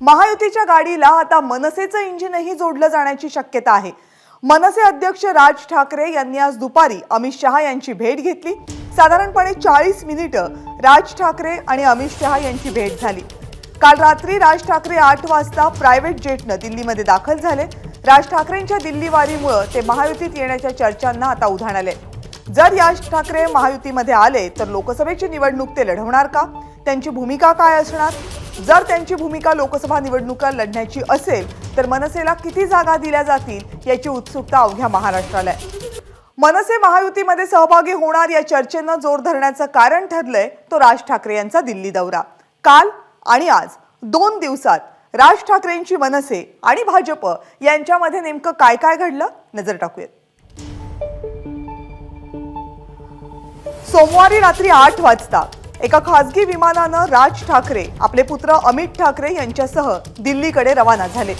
महायुतीच्या गाडीला आता मनसेचं इंजिनही जोडलं जाण्याची शक्यता आहे. मनसे अध्यक्ष राज ठाकरे यांनी आज दुपारी अमित शहा यांची भेट घेतली. साधारणपणे चाळीस मिनिटं राज ठाकरे आणि अमित शहा यांची भेट झाली. काल रात्री राज ठाकरे आठ वाजता प्रायव्हेट जेटनं दिल्लीमध्ये दाखल झाले. राज ठाकरेंच्या दिल्ली वारीमुळं ते महायुतीत येण्याच्या चर्चांना आता उधाण आले जर राज ठाकरे महायुतीमध्ये आले तर लोकसभेची निवडणूक ते लढवणार का? त्यांची भूमिका काय असणार? जर त्यांची भूमिका लोकसभा निवडणुका लढण्याची असेल तर मनसेला किती जागा दिल्या जातील याची उत्सुकता अवघ्या महाराष्ट्राला आहे. मनसे महायुतीमध्ये सहभागी होणार या चर्चेनं जोर धरण्याचं कारण ठरलंय तो राज ठाकरे यांचा दिल्ली दौरा. काल आणि आज दोन दिवसात राज ठाकरेंची मनसे आणि भाजप यांच्यामध्ये नेमकं काय काय घडलं? नजर टाकूयात. सोमवारी रात्री आठ वाजता एका खासगी विमानानं राज ठाकरे आपले पुत्र अमित ठाकरे यांच्यासह दिल्लीकडे रवाना झाले.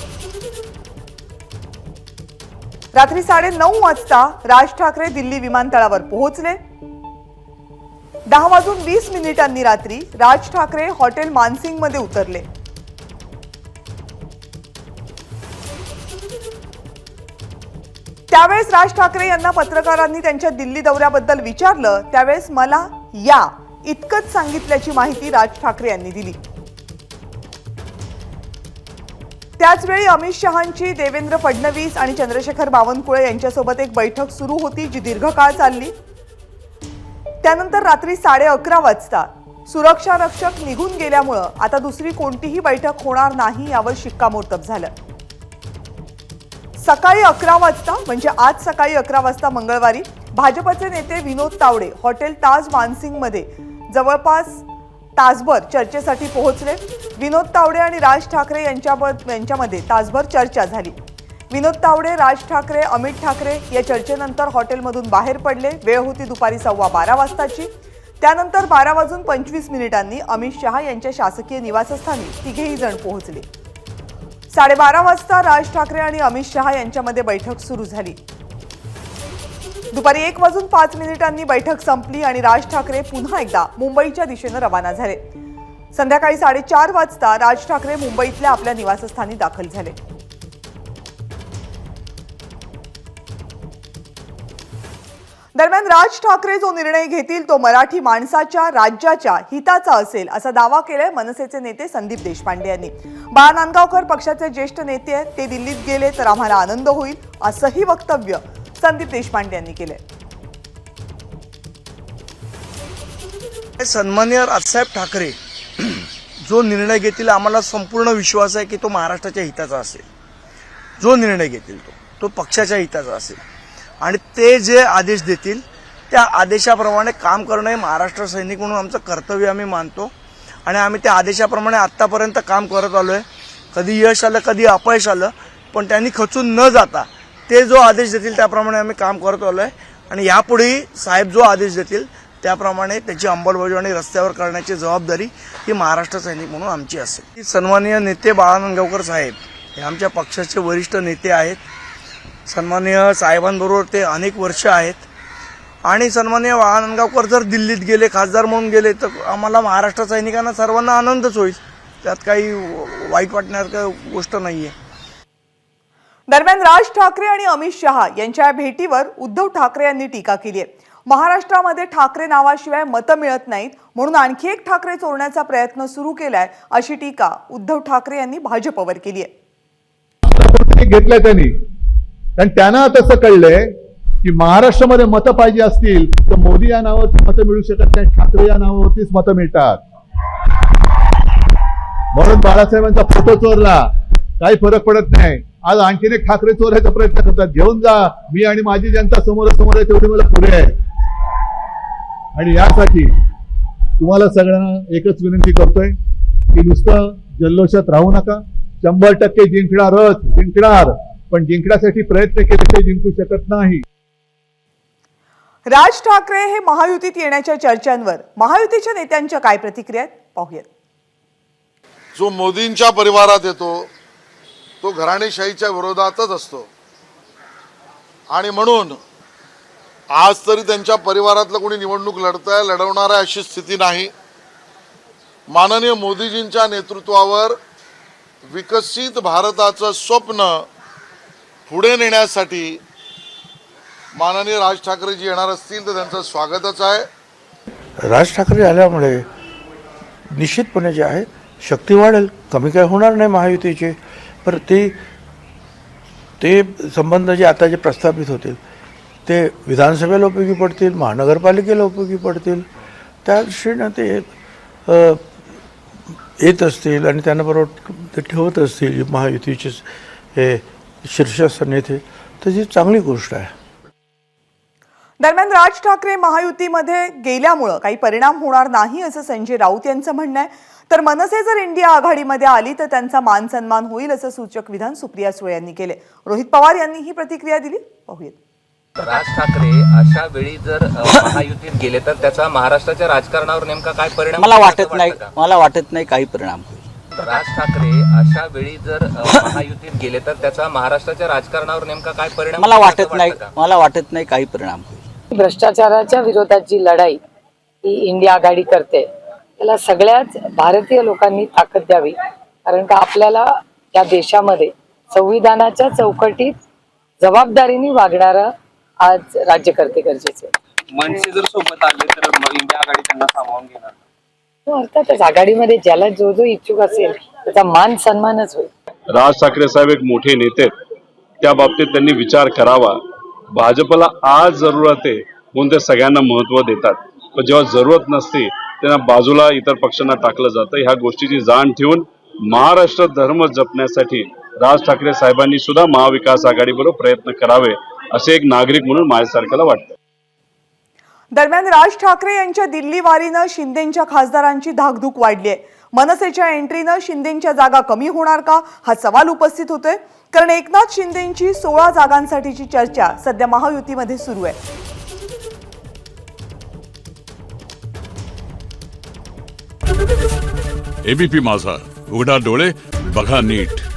रात्री साडे नऊ वाजता राज ठाकरे दिल्ली विमानतळावर पोहोचले. दहा वाजून वीस मिनिटांनी रात्री राज ठाकरे हॉटेल मानसिंगमध्ये उतरले. त्यावेळेस राज ठाकरे यांना पत्रकारांनी त्यांच्या दिल्ली दौऱ्याबद्दल विचारलं त्यावेळेस मला या इतकंच सांगितल्याची माहिती राज ठाकरे यांनी दिली. त्याचवेळी अमित शहांची देवेंद्र फडणवीस आणि चंद्रशेखर बावनकुळे यांच्यासोबत एक बैठक सुरू होती जी दीर्घकाळ चालली. त्यानंतर रात्री साडे अकरा वाजता सुरक्षा रक्षक निघून गेल्यामुळं आता दुसरी कोणतीही बैठक होणार नाही यावर शिक्कामोर्तब झालं. सकाळी अकरा वाजता म्हणजे आज सकाळी अकरा वाजता मंगळवारी भाजपचे नेते विनोद तावडे हॉटेल ताज मानसिंगमध्ये जवळपास तासभर चर्चेसाठी पोहोचले. विनोद तावडे आणि राज ठाकरे यांच्याबद यांच्यामध्ये तासभर चर्चा झाली. विनोद तावडे राज ठाकरे अमित ठाकरे या चर्चेनंतर हॉटेलमधून बाहेर पडले. वेळ होती दुपारी सव्वा बारा वाजताची. त्यानंतर बारा वाजून पंचवीस मिनिटांनी अमित शहा यांच्या शासकीय निवासस्थानी तिघेही जण पोहोचले. साडेबारा वाजता राज ठाकरे आणि अमित शहा यांच्यामध्ये बैठक सुरू झाली. दुपारी एक वाजून पाच मिनिटांनी बैठक संपली आणि राज ठाकरे पुन्हा एकदा मुंबईच्या दिशेनं रवाना झाले. संध्याकाळी साडेचार वाजता राज ठाकरे मुंबईतल्या आपल्या निवासस्थानी दाखल झाले. दरम्यान राज ठाकरे जो निर्णय घेतील तो मराठी माणसाच्या राज्याच्या हिताचा असेल असा दावा केलाय मनसेचे नेते संदीप देशपांडे यांनी. बाळा नांदगावकर पक्षाचे ज्येष्ठ नेते आहेत ते दिल्लीत गेले तर आम्हाला आनंद होईल असंही वक्तव्य संदीप देशपांडे यांनी केलंय. सन्मान्य राजसाहेब ठाकरे जो निर्णय घेतील आम्हाला संपूर्ण विश्वास आहे की तो महाराष्ट्राच्या हिताचा असेल. जो निर्णय घेतील तो तो पक्षाच्या हिताचा असेल. आणि ते जे आदेश देतील त्या आदेशाप्रमाणे काम करणं हे महाराष्ट्र सैनिक म्हणून आमचं कर्तव्य आम्ही मानतो. आणि आम्ही त्या आदेशाप्रमाणे आत्तापर्यंत काम करत आलो आहे कधी यश आलं कधी अपयश आलं पण त्यांनी खचून न जाता ते जो आदेश देतील त्याप्रमाणे आम्ही काम करत आलो आहे आणि यापुढेही साहेब जो आदेश देतील त्याप्रमाणे त्याची अंमलबजावणी रस्त्यावर करण्याची जबाबदारी ही महाराष्ट्र सैनिक म्हणून आमची असेल. सन्माननीय नेते बाळानंदगावकर साहेब हे आमच्या पक्षाचे वरिष्ठ नेते आहेत. सन्माननीय साहेबांबरोबर ते अनेक वर्ष आहेत. आणि सन्माननीय बाळानंदगावकर जर दिल्लीत गेले खासदार म्हणून गेले तर आम्हाला महाराष्ट्र सैनिकांना सर्वांना आनंदच होईल. त्यात काही वाईट वाटण्यासारखं गोष्ट नाही आहे दरम्यान राज ठाकरे आणि अमित शहा यांच्या या भेटीवर उद्धव ठाकरे यांनी टीका केली आहे. महाराष्ट्रामध्ये ठाकरे नावाशिवाय मतं मिळत नाहीत म्हणून आणखी एक ठाकरे चोरण्याचा प्रयत्न सुरू केलाय अशी टीका उद्धव ठाकरे यांनी भाजपवर केली आहे. घेतलंय त्यांनी. कारण त्यांना तसं कळलंय की महाराष्ट्रामध्ये मतं पाहिजे असतील तर मोदी या नावावरती मतं मिळू शकत नाही ठाकरे या नावावरतीच मतं मिळतात. म्हणून बाळासाहेबांचा फोटो चोरला. काही फरक पडत नाही. आज आणखीन एक ठाकरे चोरायचा प्रयत्न करतात. घेऊन जा. मी आणि माझी जनता समोर समोर आहे तेवढी मला पुरे आहे. आणि यासाठी तुम्हाला सगळ्यांना एकच विनंती करतोय की नुसतं जल्लोषात राहू नका. शंभर टक्के जिंकणारच जिंकणार. पण जिंकण्यासाठी प्रयत्न केले ते जिंकू शकत नाही. राज ठाकरे हे महायुतीत येण्याच्या चर्चांवर. महायुतीच्या नेत्यांच्या काय प्रतिक्रिया आहेत? पाहूयात. जो मोदींच्या परिवारात येतो तो घराणेशाहीच्या विरोधातच असतो. आणि म्हणून आज तरी त्यांच्या परिवारातलं कोणी निवडणूक लढताय लढवणार आहे अशी स्थिती नाही. माननीय मोदीजींच्या नेतृत्वावर विकसित भारताचं स्वप्न पुढे नेण्यासाठी माननीय राज ठाकरेजी येणार असतील तर त्यांचं स्वागतच आहे. राज ठाकरे आल्यामुळे निश्चितपणे जे आहे शक्ती वाढेल. कमी काय होणार नाही महायुतीची. पर ते ते संबंध जे आता जे प्रस्थापित होतील ते विधानसभेला उपयोगी पडतील महानगरपालिकेला उपयोगी पडतील. त्या दृष्टीनं ते येत असतील आणि त्यांना बरोबर ते ठेवत असतील महायुतीचे हे शीर्षस्थ नेते तर ही चांगली गोष्ट आहे. दरम्यान राज ठाकरे महायुतीमध्ये गेल्यामुळं काही परिणाम होणार नाही असं संजय राऊत यांचं म्हणणं आहे. तर मनसे जर इंडिया आघाडीमध्ये आली तर त्यांचा मान सन्मान होईल असं सूचक विधान सुप्रिया सुळे यांनी केले. रोहित पवार यांनी ही प्रतिक्रिया दिली. पाहूयात. राज ठाकरे अशा वेळी जर महायुतीत गेले तर त्याचा महाराष्ट्राच्या राजकारणावर नेमका काय परिणाम मला वाटत नाही मला वाटत नाही काही परिणाम? राज ठाकरे अशा वेळी जर महायुतीत गेले तर त्याचा महाराष्ट्राच्या राजकारणावर नेमका काय परिणाम मला वाटत नाही? मला वाटत नाही काही परिणाम होईल. भ्रष्टाचाराच्या विरोधात जी लढाई ही इंडिया आघाडी करते त्याला सगळ्याच भारतीय लोकांनी ताकद द्यावी कारण का आपल्याला या देशामध्ये संविधानाच्या चौकटीत जबाबदारीने वागणारं आज राज्यकर्ते गरजेचे आहे. मनसे जर सोबत आले तर मग इंडिया आघाडी त्यांना सामावून घेणार हो, अर्थातच आघाडीमध्ये ज्याला जो जो इच्छुक असेल त्याचा मान सन्मानच होईल राज ठाकरे साहेब एक मोठे नेते. त्या बाबतीत त्यांनी विचार करावा भाजपला आज जरूरत आहे म्हणून ते सगळ्यांना महत्त्व देतात. पण जेव्हा जरूरत नसते त्यांना बाजूला इतर पक्षांना टाकलं जातं. ह्या गोष्टीची जाण ठेवून महाराष्ट्र धर्म जपण्यासाठी राज ठाकरे साहेबांनी सुद्धा महाविकास आघाडीबरोबर प्रयत्न करावे असे एक नागरिक म्हणून माझ्यासारख्याला वाटतं. दरम्यान राज ठाकरे यांच्या दिल्ली वारीनं शिंदेच्या खासदारांची धाकधूक वाढली आहे. मनसेच्या एंट्रीनं शिंदेच्या जागा कमी होणार का? हा सवाल उपस्थित होतोय. कारण एकनाथ शिंदेची सोळा जागांसाठीची चर्चा सध्या महायुतीमध्ये सुरू आहे. एबीपी माझा. उघडा डोळे बघा नीट.